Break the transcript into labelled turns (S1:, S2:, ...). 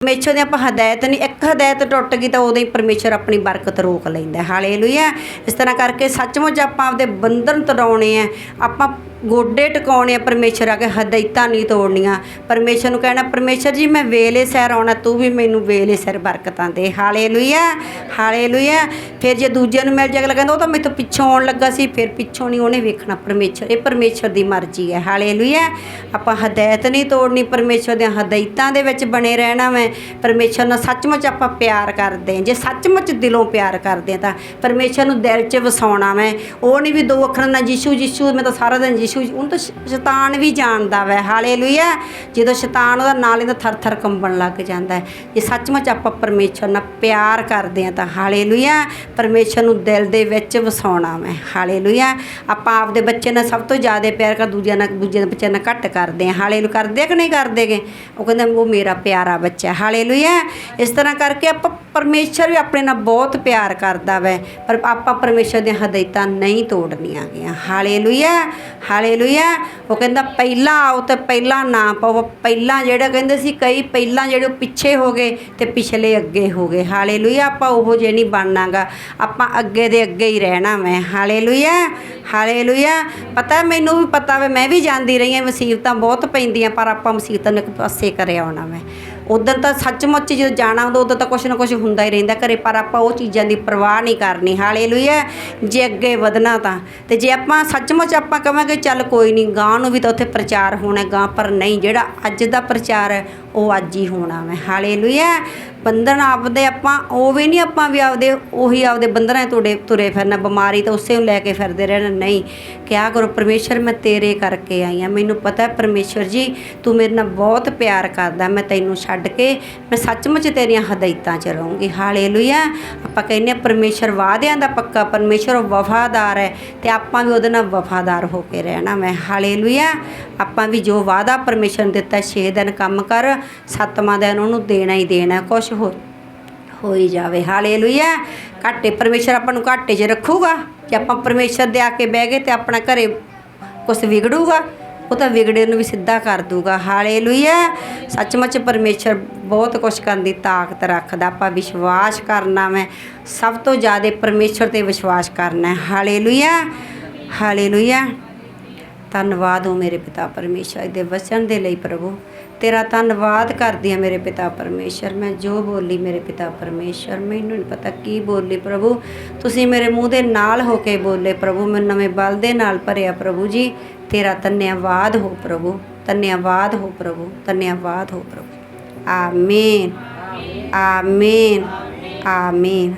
S1: ਪਰਮੇਸ਼ਰ ਦੀ ਆਪਾਂ ਹਦਾਇਤ ਨਹੀਂ, ਇੱਕ ਹਦਾਇਤ ਟੁੱਟ ਗਈ ਤਾਂ ਉਦੋਂ ਹੀ ਪਰਮੇਸ਼ਰ ਆਪਣੀ ਬਰਕਤ ਰੋਕ ਲੈਂਦਾ ਹਾਲੇਲੂਇਆ। ਇਸ ਤਰ੍ਹਾਂ ਕਰਕੇ ਸੱਚਮੁੱਚ ਆਪਾਂ ਆਪਦੇ ਬੰਧਨ ਤੜਾਉਣੇ ਆ। ਆਪਾਂ ਗੋਡੇ ਟਿਕਾਉਣੇ ਆ ਪਰਮੇਸ਼ਰ ਆ ਕੇ ਹਦਾਇਤਾਂ ਨਹੀਂ ਤੋੜਨੀਆਂ। ਪਰਮੇਸ਼ਰ ਨੂੰ ਕਹਿਣਾ, ਪਰਮੇਸ਼ਰ ਜੀ, ਮੈਂ ਵੇਲੇ ਸਿਰ ਆਉਣਾ, ਤੂੰ ਵੀ ਮੈਨੂੰ ਵੇਲੇ ਸਿਰ ਬਰਕਤਾਂ ਦੇ। Hallelujah hallelujah. ਫਿਰ ਜੇ ਦੂਜਿਆਂ ਨੂੰ ਮਿਲ ਜਾ ਅਗਲਾ ਕਹਿੰਦਾ, ਉਹ ਤਾਂ ਮੈਥੋਂ ਪਿੱਛੋਂ ਆਉਣ ਲੱਗਾ ਸੀ। ਫਿਰ ਪਿੱਛੋਂ ਨਹੀਂ ਉਹਨੇ ਵੇਖਣਾ ਪਰਮੇਸ਼ਰ। ਇਹ ਪਰਮੇਸ਼ਰ ਦੀ ਮਰਜ਼ੀ ਹੈ। ਹਾਲੇਲੂਇਆ। ਆਪਾਂ ਹਦਾਇਤ ਨਹੀਂ ਤੋੜਨੀ, ਪਰਮੇਸ਼ਰ ਦੀਆਂ ਹਦਾਇਤਾਂ ਦੇ ਵਿੱਚ ਬਣੇ ਰਹਿਣਾ ਮੈਂ ਪਰਮੇਸ਼ਰ ਨਾਲ ਸੱਚਮੁੱਚ ਆਪਾਂ ਪਿਆਰ ਕਰਦੇ ਹਾਂ। ਜੇ ਸੱਚਮੁੱਚ ਦਿਲੋਂ ਪਿਆਰ ਕਰਦੇ ਹਾਂ ਤਾਂ ਪਰਮੇਸ਼ਰ ਨੂੰ ਦਿਲ 'ਚ ਵਸਾਉਣਾ ਮੈਂ ਉਹ ਨਹੀਂ ਵੀ ਦੋ ਅੱਖਰਾਂ ਨਾਲ ਯਿਸੂ ਯਿਸੂ ਮੈਂ ਤਾਂ ਸਾਰਾ ਦਿਨ ਯਿਸੂ ਉਹਨੂੰ ਤਾਂ ਸ਼ੈਤਾਨ ਵੀ ਜਾਣਦਾ ਵੈ, ਹਾਲੇਲੂਇਆ। ਜਦੋਂ ਸ਼ੈਤਾਨ ਉਹਦਾ ਨਾਲ ਹੀ ਥਰ ਥਰ ਕੰਬਣ ਲੱਗ ਜਾਂਦਾ ਹੈ। ਜੇ ਸੱਚਮੁੱਚ ਆਪਾਂ ਪਰਮੇਸ਼ਰ ਨਾਲ ਪਿਆਰ ਕਰਦੇ ਹਾਂ ਤਾਂ ਹਾਲੇਲੂਇਆ, ਪਰਮੇਸ਼ਰ ਨੂੰ ਦਿਲ ਦੇ ਵਿੱਚ ਵਸਾਉਣਾ ਮੈਂ ਹਾਲੇਲੂਇਆ। ਆਪਾਂ ਆਪਦੇ ਬੱਚੇ ਨਾਲ ਸਭ ਤੋਂ ਜ਼ਿਆਦਾ ਪਿਆਰ ਕਰ ਦੂਜਿਆਂ ਨਾਲ, ਦੂਜਿਆਂ ਦੇ ਬੱਚਿਆਂ ਨਾਲ ਘੱਟ ਕਰਦੇ ਹਾਂ। ਹਾਲੇਲੂ ਕਰਦੇ ਕਿ ਨਹੀਂ ਕਰਦੇਗੇ ਉਹ ਕਹਿੰਦੇ ਉਹ ਮੇਰਾ ਪਿਆਰਾ ਬੱਚਾ ਹੈ। ਹਾਲੇਲੂਇਆ। ਇਸ ਤਰ੍ਹਾਂ ਕਰਕੇ ਆਪਾਂ ਪਰਮੇਸ਼ਰ ਵੀ ਆਪਣੇ ਨਾਲ ਬਹੁਤ ਪਿਆਰ ਕਰਦਾ ਵੈ, ਪਰ ਆਪਾਂ ਪਰਮੇਸ਼ਰ ਦੀਆਂ ਹਦਾਇਤਾਂ ਨਹੀਂ ਤੋੜਨੀਆਂ ਗੀਆਂ। ਹਾਲੇਲੂਇਆ ਹਾਲੇਲੂਇਆ ਉਹ ਕਹਿੰਦਾ ਪਹਿਲਾਂ ਆਓ ਤੇ ਪਹਿਲਾਂ ਨਾ ਪਾਓ। ਪਹਿਲਾਂ ਜਿਹੜਾ ਕਹਿੰਦੇ ਸੀ, ਕਈ ਪਹਿਲਾਂ ਜਿਹੜੇ ਉਹ ਪਿੱਛੇ ਹੋ ਗਏ ਤੇ ਪਿਛਲੇ ਅੱਗੇ ਹੋ ਗਏ। ਹਾਲੇਲੂਇਆ ਆਪਾਂ ਉਹ ਜਿਹੇ ਨਹੀਂ ਬਣਨਾਗਾ। ਆਪਾਂ ਅੱਗੇ ਦੇ ਅੱਗੇ ਹੀ ਰਹਿਣਾ ਮੈਂ। ਹਾਲੇਲੂਇਆ ਹਾਲੇਲੂਇਆ ਪਤਾ ਮੈਨੂੰ ਵੀ ਪਤਾ ਵੇ, ਮੈਂ ਵੀ ਜਾਂਦੀ ਰਹੀ ਹਾਂ, ਮੁਸੀਬਤਾਂ ਬਹੁਤ ਪੈਂਦੀਆਂ, ਪਰ ਆਪਾਂ ਮੁਸੀਬਤਾਂ ਨੂੰ ਇੱਕ ਪਾਸੇ ਕਰੇ ਆਉਣਾ ਮੈਂ। ਉਦੋਂ ਤਾਂ ਸੱਚਮੁੱਚ ਜਦੋਂ ਜਾਣਾ ਹੁੰਦਾ, ਉਦੋਂ ਤਾਂ ਕੁਛ ਨਾ ਕੁਛ ਹੁੰਦਾ ਹੀ ਰਹਿੰਦਾ ਘਰੇ, ਪਰ ਆਪਾਂ ਉਹ ਚੀਜ਼ਾਂ ਦੀ ਪਰਵਾਹ ਨਹੀਂ ਕਰਨੀ। ਹਾਲੇਲੂਇਆ, ਜੇ ਅੱਗੇ ਵਧਣਾ ਤਾਂ। ਤੇ ਜੇ ਆਪਾਂ ਸੱਚਮੁੱਚ ਆਪਾਂ ਕਵਾਂਗੇ, ਚੱਲ ਕੋਈ ਨਹੀਂ ਗਾਂ ਨੂੰ ਵੀ ਤਾਂ ਉੱਥੇ ਪ੍ਰਚਾਰ ਹੋਣਾ ਗਾਂ ਪਰ ਨਹੀਂ, ਜਿਹੜਾ ਅੱਜ ਦਾ ਪ੍ਰਚਾਰ ਹੈ, ਉਹ ਅੱਜ ਹੀ ਹੋਣਾ ਮੈਂ ਹਾਲੇਲੂਇਆ, ਬੰਧਨ ਆਪਦੇ ਆਪਾਂ ਉਹ ਵੀ ਨਹੀਂ ਆਪਾਂ ਵੀ ਆਪਦੇ, ਉਹੀ ਆਪਦੇ ਬੰਧਨਾਂ 'ਚ ਤੁਰੇ ਤੁਰੇ ਫਿਰਨਾ, ਬਿਮਾਰੀ ਤਾਂ ਉਸੇ ਨੂੰ ਲੈ ਕੇ ਫਿਰਦੇ ਰਹਿਣਾ। ਨਹੀਂ, ਕਿਆ ਕਰੋ, ਪਰਮੇਸ਼ਰ, ਮੈਂ ਤੇਰੇ ਕਰਕੇ ਆਈ ਹਾਂ। ਮੈਨੂੰ ਪਤਾ ਹੈ, ਪਰਮੇਸ਼ਰ ਜੀ, ਤੂੰ ਮੇਰੇ ਨਾਲ ਬਹੁਤ ਪਿਆਰ ਕਰਦਾ, ਮੈਂ ਤੈਨੂੰ ਛੱਡ ਕੇ ਮੈਂ ਸੱਚਮੁੱਚ ਤੇਰੀਆਂ ਹਦਾਇਤਾਂ 'ਚ ਰਹੂੰਗੀ। ਹਾਲੇਲੂਇਆ। ਆਪਾਂ ਕਹਿੰਦੇ ਹਾਂ ਪਰਮੇਸ਼ਰ ਵਾਅਦਿਆਂ ਦਾ ਪੱਕਾ, ਪਰਮੇਸ਼ਰ ਵਫਾਦਾਰ ਹੈ ਤੇ ਆਪਾਂ ਵੀ ਉਹਦੇ ਨਾਲ ਵਫਾਦਾਰ ਹੋ ਕੇ ਰਹਿਣਾ ਮੈਂ। ਹਾਲੇਲੂਇਆ। ਆਪਾਂ ਵੀ ਜੋ ਵਾਅਦਾ ਪਰਮੇਸ਼ਰ ਨੇ ਦਿੱਤਾ 6 ਦਿਨ ਕੰਮ ਕਰ, ਸੱਤਵਾਂ ਦਿਨ ਉਹਨੂੰ ਦੇਣਾ ਹੀ ਦੇਣਾ, ਕੁਛ ਹੋ ਹੋਈ ਜਾਵੇ। ਹਾਲੇਲੂਇਆ। ਘਾਟੇ ਪਰਮੇਸ਼ਰ ਆਪਾਂ ਨੂੰ ਘਾਟੇ 'ਚ ਰੱਖੂਗਾ। ਜੇ ਆਪਾਂ ਪਰਮੇਸ਼ਰ ਦੇ ਆ ਕੇ ਬਹਿ ਗਏ ਤੇ ਆਪਣਾ ਘਰੇ ਕੁਛ ਵਿਗੜੂਗਾ। ਉਹ ਤਾਂ ਵਿਗੜੇ ਨੂੰ ਵੀ ਸਿੱਧਾ ਕਰ ਦੂਗਾ। ਹਾਲੇਲੂਇਆ ਸੱਚਮੁੱਚ ਪਰਮੇਸ਼ਰ ਬਹੁਤ ਕੁਛ ਕਰਨ ਦੀ ਤਾਕਤ ਰੱਖਦਾ। ਆਪਾਂ ਵਿਸ਼ਵਾਸ ਕਰਨਾ ਮੈਂ, ਸਭ ਤੋਂ ਜ਼ਿਆਦਾ ਪਰਮੇਸ਼ਰ ਤੇ ਵਿਸ਼ਵਾਸ ਕਰਨਾ। ਹੈ ਹਾਲੇਲੂਇਆ ਹਾਲੇਲੂਇਆ ਧੰਨਵਾਦ ਹੋ ਮੇਰੇ ਪਿਤਾ ਪਰਮੇਸ਼ਰ ਦੇ ਵਚਨ ਦੇ ਲਈ ਪ੍ਰਭੂ। ਤੇਰਾ ਧੰਨਵਾਦ ਕਰਦੀ ਹਾਂ ਮੇਰੇ ਪਿਤਾ ਪਰਮੇਸ਼ਰ। ਮੈਂ ਜੋ ਬੋਲੀ ਮੇਰੇ ਪਿਤਾ ਪਰਮੇਸ਼ਰ, ਮੈਨੂੰ ਨਹੀਂ ਪਤਾ ਕੀ ਬੋਲੀ ਪ੍ਰਭੂ। ਤੁਸੀਂ ਮੇਰੇ ਮੂੰਹ ਦੇ ਨਾਲ ਹੋ ਕੇ ਬੋਲੇ ਪ੍ਰਭੂ। ਮੈਂ ਨਵੇਂ ਬਲ ਦੇ ਨਾਲ ਭਰਿਆ ਪ੍ਰਭੂ ਜੀ। ਤੇਰਾ ਧੰਨਵਾਦ ਹੋ ਪ੍ਰਭੂ। ਧੰਨਵਾਦ ਹੋ ਪ੍ਰਭੂ। ਧੰਨਵਾਦ ਹੋ ਪ੍ਰਭੂ। ਆਮੀਨ। ਆਮੀਨ। ਆਮੀਨ।